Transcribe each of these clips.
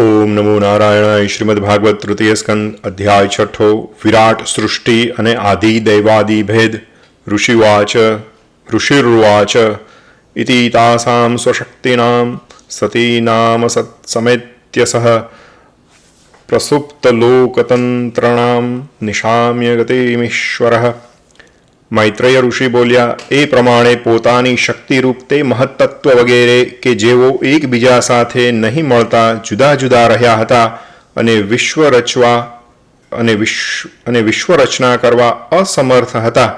ઓમ નમો નારાયણાય શ્રીમદ ભાગવત તૃતીય સ્કંદ અધ્યાય છઠ્ઠો વિરાટ સૃષ્ટિ અને આદિ દૈવાદિ ભેદ ઋષિવાચ ઋષિર્વાચ ઇતિ તાસામ સ્વશક્તિનામ સતીનામ સત્સમેત્ય સહ પ્રસુપ્તલોકતંત્રણામ નિશામ્ય ગતિમીશ્વરઃ મૈત્રેય ઋષિ બોલ્યા, એ પ્રમાણે પોતાની શક્તિરૂપ તે મહત્તત્વ વગેરે કે જેઓ એકબીજા સાથે નહીં મળતા જુદા જુદા રહ્યા હતા અને વિશ્વ રચવા અને વિશ્વ અને વિશ્વ રચના કરવા અસમર્થ હતા.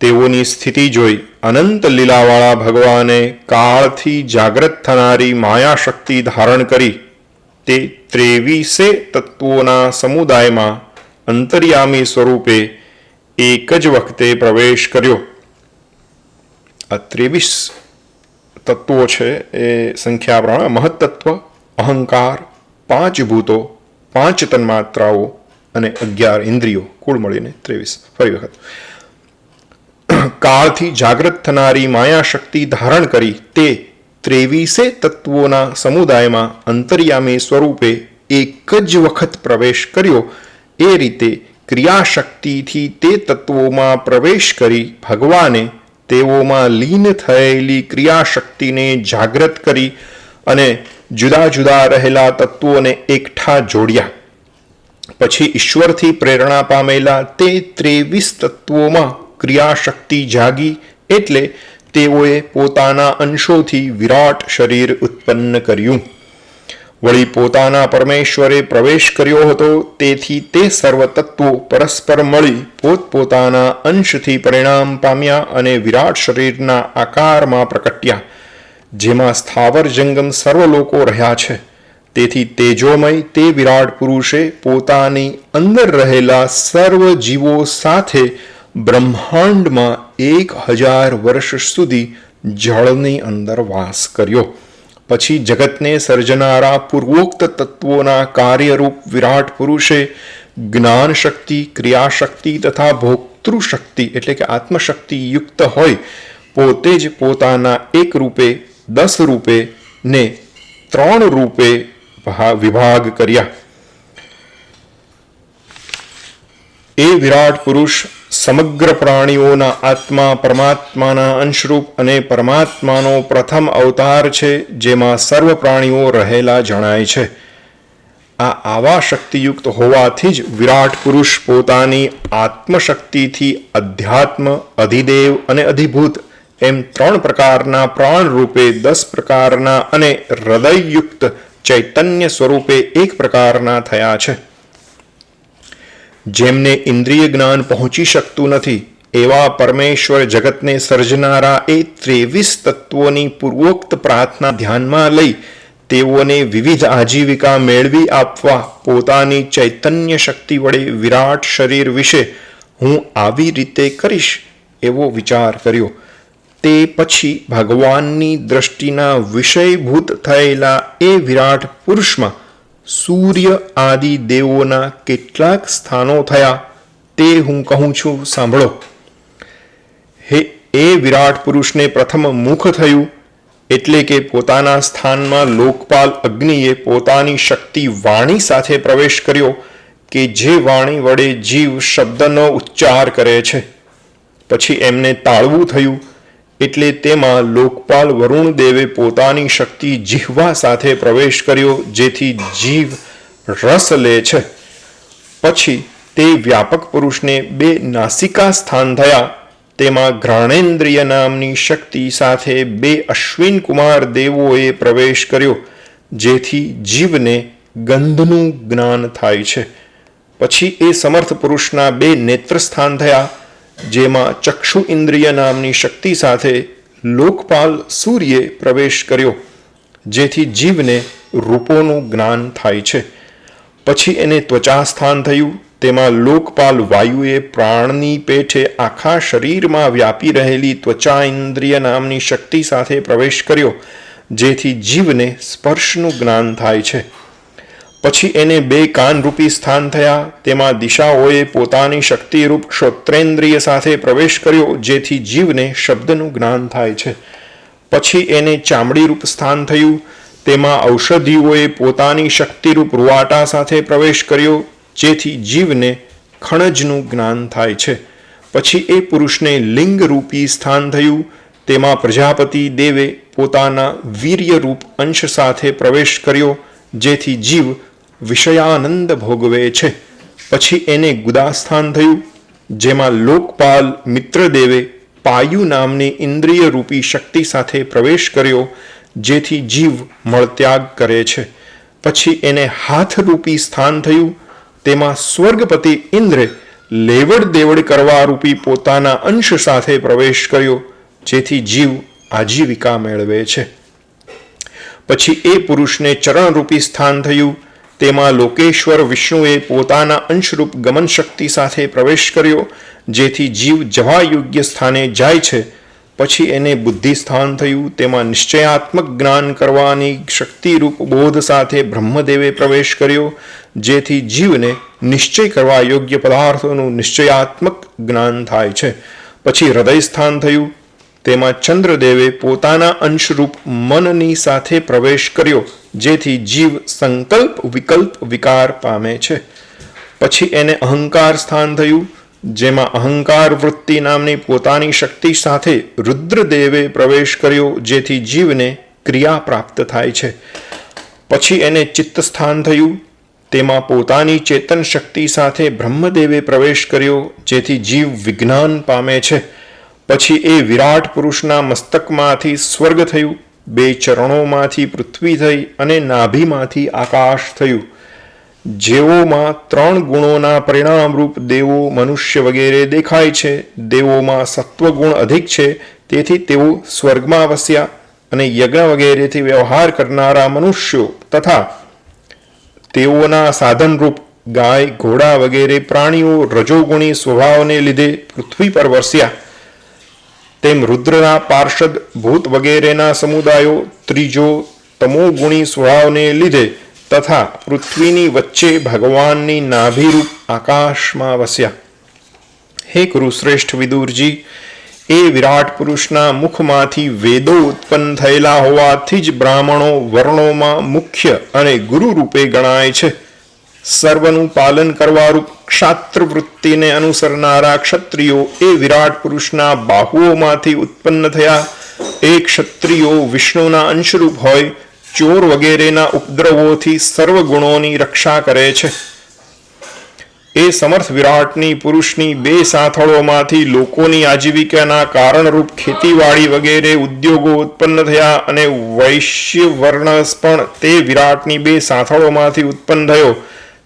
તેઓની સ્થિતિ જોઈ, અનંત લીલાવાળા ભગવાને કાળથી જાગ્રત થનારી માયા શક્તિ ધારણ કરી. તે ત્રેવીસે તત્વોના સમુદાયમાં અંતર્યામી સ્વરૂપે એક જ વખતે પ્રવેશ કર્યો. આ ત્રેવીસ તત્વો છે એ સંખ્યા પ્રમાણે મહત્તત્વ, અહંકાર, પાંચ ભૂતો, પાંચ તન્માત્રાઓ અને અગિયાર ઇન્દ્રિયો. કુળ મળીને ત્રેવીસ. ફરી વખત. કાળથી જાગૃત થનારી માયા શક્તિ ધારણ કરી તે ત્રેવીસે તત્વોના સમુદાયમાં અંતર્યામી સ્વરૂપે એક જ વખત પ્રવેશ કર્યો. એ રીતે ક્રિયાશક્તિથી તે તત્વોમાં પ્રવેશ કરી ભગવાને તેઓમાં લીન થયેલી ક્રિયાશક્તિને જાગૃત કરી અને જુદા જુદા રહેલા તત્વોને એકઠા જોડ્યા. પછી ઈશ્વરથી પ્રેરણા પામેલા તે ત્રેવીસ તત્વોમાં ક્રિયાશક્તિ જાગી એટલે તેઓએ પોતાના અંશોથી વિરાટ શરીર ઉત્પન્ન કર્યું. વળી પોતાના પરમેશ્વરે પ્રવેશ કર્યો હતો, તેથી તે સર્વ તત્વો પરસ્પર મળી પોતપોતાના અંશથી પરિણામ પામ્યા અને વિરાટ શરીરના આકારમાં પ્રકટ્યા, જેમાં સ્થાવર જંગમ સર્વ લોકો રહ્યા છે. તેથી તેજોમય તે વિરાટ પુરુષે પોતાની અંદર રહેલા સર્વ જીવો સાથે બ્રહ્માંડમાં એક હજાર વર્ષ સુધી જળની અંદર વાસ કર્યો. પછી જગતને સર્જનારા પૂર્વોક્ત તત્વોના કાર્યરૂપ વિરાટ પુરુષે જ્ઞાન શક્તિ ક્રિયાશક્તિ તથા ભોક્તૃશક્તિ એટલે કે આત્મશક્તિ યુક્ત હોય, પોતે જ પોતાના એક રૂપે, દસ રૂપે ને ત્રણ રૂપે વિભાગ કર્યા. એ વિરાટ પુરુષ સમગ્ર પ્રાણીઓના આત્મા, પરમાત્માના અંશરૂપ અને પરમાત્માનો પ્રથમ અવતાર છે, જેમાં સર્વ પ્રાણીઓ રહેલા જણાય છે. આ આવા શક્તિયુક્ત હોવાથી જ વિરાટ પુરુષ પોતાની આત્મશક્તિથી અધ્યાત્મ, અધિદેવ અને અધિભૂત એમ ત્રણ પ્રકારના પ્રાણ રૂપે દસ પ્રકારના અને હૃદયયુક્ત ચૈતન્ય સ્વરૂપે એક પ્રકારના થયા છે. જેમને ઇન્દ્રિય જ્ઞાન પહોંચી શકતું નથી, એવા પરમેશ્વર જગતને સર્જનારા એ ત્રેવીસ તત્વોની પૂર્વોક્ત પ્રાર્થના ધ્યાનમાં લઈ તેઓને વિવિધ આજીવિકા મેળવી આપવા પોતાની ચૈતન્ય શક્તિ વડે વિરાટ શરીર વિશે હું આવી રીતે કરીશ એવો વિચાર કર્યો. તે પછી ભગવાનની દ્રષ્ટિના વિષયભૂત થયેલા એ વિરાટ પુરુષમાં સૂર્ય આદિ દેવોના કેટલાક સ્થાનો થયા તે હું કહું છું, સાંભળો. હે, એ વિરાટ પુરુષને પ્રથમ મુખ થયું એટલે કે પોતાના સ્થાનમાં લોકપાલ અગ્નિએ પોતાની શક્તિ વાણી સાથે પ્રવેશ કર્યો કે જે વાણી વડે જીવ શબ્દનો ઉચ્ચાર કરે છે. પછી એમને તાળવું થયું એટલે તેમાં લોકપાલ વરુણ દેવે પોતાની શક્તિ જીહવા સાથે પ્રવેશ કર્યો, જેથી જીવ રસ લે છે. પછી તે વ્યાપક પુરુષને બે નાસિકા સ્થાન થયા. તેમાં ઘ્રાણેન્દ્રિય નામની શક્તિ સાથે બે અશ્વિન કુમાર દેવોએ પ્રવેશ કર્યો, જેથી જીવને ગંધનું જ્ઞાન થાય છે. પછી એ સમર્થ પુરુષના બે નેત્ર સ્થાન થયા. જેમાં ચક્ષુ ઇન્દ્રિય નામની શક્તિ સાથે લોકપાલ સૂર્યે પ્રવેશ કર્યો, જેથી જીવને રૂપોનું જ્ઞાન થાય છે. પછી એને ત્વચા સ્થાન થયું. તેમાં લોકપાલ વાયુએ પ્રાણની પેઠે આખા શરીરમાં વ્યાપી રહેલી ત્વચા ઇન્દ્રિય નામની શક્તિ સાથે પ્રવેશ કર્યો, જેથી જીવને સ્પર્શનું જ્ઞાન થાય છે. પછી એને બે કાનરૂપી સ્થાન થયા. તેમાં દિશાઓએ પોતાની શક્તિરૂપ શ્રોત્રેન્દ્રિય સાથે પ્રવેશ કર્યો, જેથી જીવને શબ્દનું જ્ઞાન થાય છે. પછી એને ચામડીરૂપ સ્થાન થયું. તેમાં ઔષધિઓએ પોતાની શક્તિરૂપ રૂવાટા સાથે પ્રવેશ કર્યો, જેથી જીવને ખણજનું જ્ઞાન થાય છે. પછી એ પુરુષને લિંગરૂપી સ્થાન થયું. તેમાં પ્રજાપતિ દેવે પોતાના વીર્યરૂપ અંશ સાથે પ્રવેશ કર્યો, જેથી જીવ વિષયાનંદ ભોગવે છે. પછી એને ગુદાસ્થાન થયું, જેમાં લોકપાલ મિત્રદેવે પાયુ નામની ઇન્દ્રિય રૂપી શક્તિ સાથે પ્રવેશ કર્યો, જેથી જીવ મળત્યાગ કરે છે. પછી એને હાથરૂપી સ્થાન થયું, તેમાં સ્વર્ગપતિ ઇન્દ્રે લેવડ દેવડ કરવા રૂપી પોતાના અંશ સાથે પ્રવેશ કર્યો, જેથી જીવ આજીવિકા મેળવે છે. પછી એ પુરુષને ચરણરૂપી સ્થાન થયું તેમાં લોકેશ્વર વિષ્ણુએ પોતાના અંશરૂપ ગમન શક્તિ સાથે પ્રવેશ કર્યો, જેથી જીવ જવા યોગ્ય સ્થાને જાય છે. પછી એને બુદ્ધિ સ્થાન થયું. તેમાં નિશ્ચયાત્મક જ્ઞાન કરવાની શક્તિરૂપ બોધ સાથે બ્રહ્મદેવે પ્રવેશ કર્યો, જેથી જીવને નિશ્ચય કરવા યોગ્ય પદાર્થોનું નિશ્ચયાત્મક જ્ઞાન થાય છે. પછી હૃદય સ્થાન થયું. તેમાં ચંદ્રદેવે પોતાના અંશરૂપ મનની સાથે પ્રવેશ કર્યો, જેથી જીવ સંકલ્પ વિકલ્પ વિકાર પામે છે. પછી એને અહંકાર સ્થાન થયું, જેમાં અહંકાર વૃત્તિ નામની પોતાની શક્તિ સાથે રુદ્રદેવે પ્રવેશ કર્યો, જેથી જીવને ક્રિયા પ્રાપ્ત થાય છે. પછી એને ચિત્ત સ્થાન થયું, તેમાં પોતાની ચેતન શક્તિ સાથે બ્રહ્મદેવે પ્રવેશ કર્યો, જેથી જીવ વિજ્ઞાન પામે છે. પછી એ વિરાટ પુરુષના મસ્તકમાંથી સ્વર્ગ થયું. બે ચરણોમાંથી પૃથ્વી થઈ અને નાભીમાંથી આકાશ થયું. જેઓમાં ત્રણ ગુણોના પરિણામરૂપ દેવો મનુષ્ય વગેરે દેખાય છે. દેવોમાં સત્વગુણ અધિક છે. તેથી તેઓ સ્વર્ગમાં વસ્યા અને યજ્ઞ વગેરેથી વ્યવહાર કરનારા મનુષ્યો તથા તેઓના સાધનરૂપ ગાય, ઘોડા વગેરે પ્રાણીઓ રજોગુણી સ્વભાવને લીધે પૃથ્વી પર વસ્યા. તેમ રુદ્રના પાર્ષદ ભૂત વગેરેના સમુદાયો ત્રીજો તમોગુણી સ્વભાવને લીધે તથા પૃથ્વીની વચ્ચે ભગવાનની નાભિરૂપ આકાશમાં વસ્યા. હે કુરુશ્રેષ્ઠ વિદુરજી, એ વિરાટ પુરુષના મુખમાંથી વેદો ઉત્પન્ન થયેલા હોવાથી જ બ્રાહ્મણો વર્ણોમાં મુખ્ય અને ગુરુ રૂપે ગણાય છે. સર્વનું પાલન કરવારૂપ ક્ષાત્રવૃત્તિને અનુસરનારા ક્ષત્રિયો એ વિરાટ પુરુષના બાહુઓમાંથી ઉત્પન્ન થયા એ ક્ષત્રિયો વિષ્ણુના અંશરૂપ હોય ચોર વગેરેના ઉપદ્રવોથી સર્વ ગુણોની રક્ષા કરે છે એ સમર્થ વિરાટની પુરુષની બે સાથળોમાંથી લોકોની આજીવિકાના કારણરૂપ ખેતીવાડી વગેરે ઉદ્યોગો ઉત્પન્ન થયા અને વૈશ્ય વર્ણ પણ તે વિરાટની બે સાથળોમાંથી ઉત્પન્ન થયો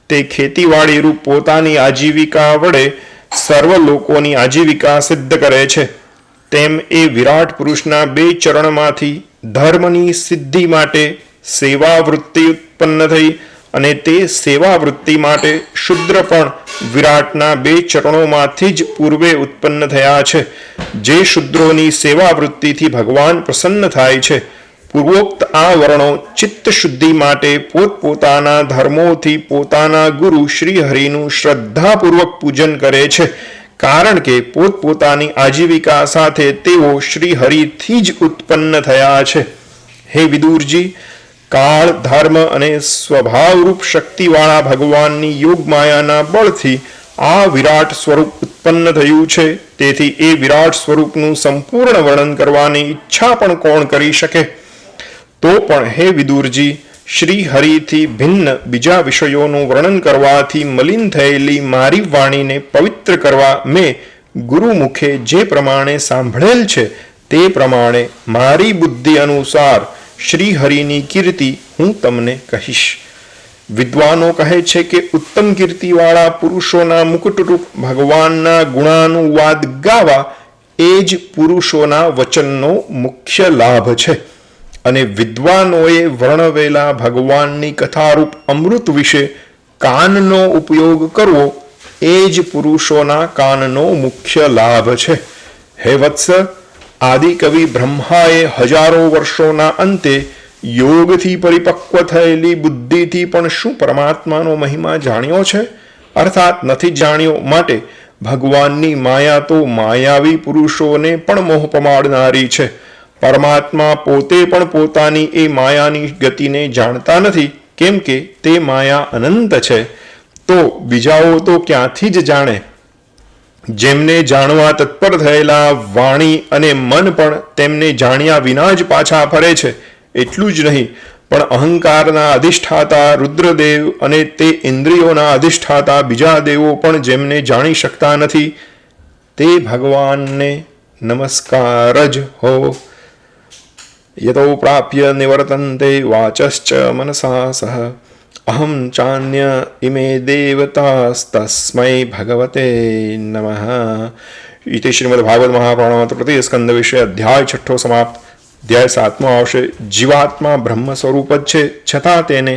તે ખેતીવાડી રૂપ પોતાની આજીવિકા વડે સર્વ લોકોની આજીવિકા સિદ્ધ કરે છે. તેમ એ વિરાટ પુરુષના બે ચરણમાંથી ધર્મની સિદ્ધિ માટે સેવા વૃત્તિ ઉત્પન્ન થઈ અને તે સેવા વૃત્તિ માટે શુદ્ર પણ વિરાટના બે ચરણોમાંથી જ પૂર્વે ઉત્પન્ન થયા છે. જે શુદ્રોની સેવા વૃત્તિથી ભગવાન પ્રસન્ન થાય છે. પૂર્વોક્ત આ વર્ણો ચિત્ત શુદ્ધિ માટે પોતપોતાના ધર્મોથી પોતાના ગુરુ શ્રી હરિનું શ્રદ્ધાપૂર્વક પૂજન કરે છે. કારણ કે પોતપોતાની આજીવિકા સાથે તેઓ શ્રી હરિથી જ ઉત્પન્ન થયા છે. હે વિદુરજી, કાળ, ધર્મ અને સ્વભાવરૂપ શક્તિવાળા ભગવાનની યોગમાયાના બળથી આ વિરાટ સ્વરૂપ ઉત્પન્ન થયું છે. તેથી એ વિરાટ સ્વરૂપનું સંપૂર્ણ વર્ણન કરવાની ઈચ્છા પણ કોણ કરી શકે? તો પણ હે વિદુરજી શ્રી હરિથી ભિન્ન બીજા વિષયોનું વર્ણન કરવાથી મલિન થયેલી મારી વાણીને પવિત્ર કરવા મેં ગુરુમુખે જે પ્રમાણે સાંભળેલ છે તે પ્રમાણે મારી બુદ્ધિ અનુસાર શ્રી હરિની કીર્તિ હું તમને કહીશ. વિદ્વાનો કહે છે કે ઉત્તમ કીર્તિવાળા પુરુષોના મુકુટરૂપ ભગવાનના ગુણાનુવાદ ગાવા એ જ પુરુષોના વચનનો મુખ્ય લાભ છે. અને વિદ્વાનોએ વર્ણવેલા ભગવાનની કથારૂપ અમૃત વિશે કાનનો ઉપયોગ કરવો, એ જ પુરુષોના કાનનો મુખ્ય લાભ છે. હે વત્સ, આદિકવિ બ્રહ્માએ હજારો વર્ષોના અંતે યોગથી પરિપક્વ થયેલી બુદ્ધિથી પણ શું પરમાત્માનો મહિમા જાણ્યો છે? અર્થાત નથી જાણ્યો માટે ભગવાનની માયા તો માયાવી પુરુષોને પણ મોહ પમાડનારી છે. પરમાત્મા પોતે પણ પોતાની એ માયાની ગતિને જાણતા નથી, કેમ કે તે માયા અનંત છે. તો બીજાઓ તો ક્યાંથી જ જાણે? જેમને જાણવા તત્પર થયેલા વાણી અને મન પણ તેમને જાણ્યા વિના જ પાછા ફરે છે, એટલું જ નહીં, પણ અહંકારના અધિષ્ઠાતા રુદ્રદેવ અને તે ઇન્દ્રિયોના અધિષ્ઠાતા બીજા દેવો પણ જેમને જાણી શકતા નથી, તે ભગવાનને નમસ્કાર જ હો. યતો પ્રાપ્ય નિવર્તન્તે વાચશ્ચ મનસા સહ અહમ ચાન્ય ઇમે દેવતાસ્તસ્મૈ ભગવતે નમઃ ઇતિ શ્રીમદ્ભાગવત મહાપ્રાણમત પ્રતિ સ્કંદ વિષય અધ્યાય છઠ્ઠો સમાપ્ત અધ્યાય સાતમો આવશે જીવાત્મા બ્રહ્મ સ્વરૂપ જ છે છતાં તેને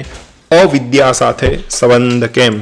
અવિદ્યા સાથે સંબંધ કેમ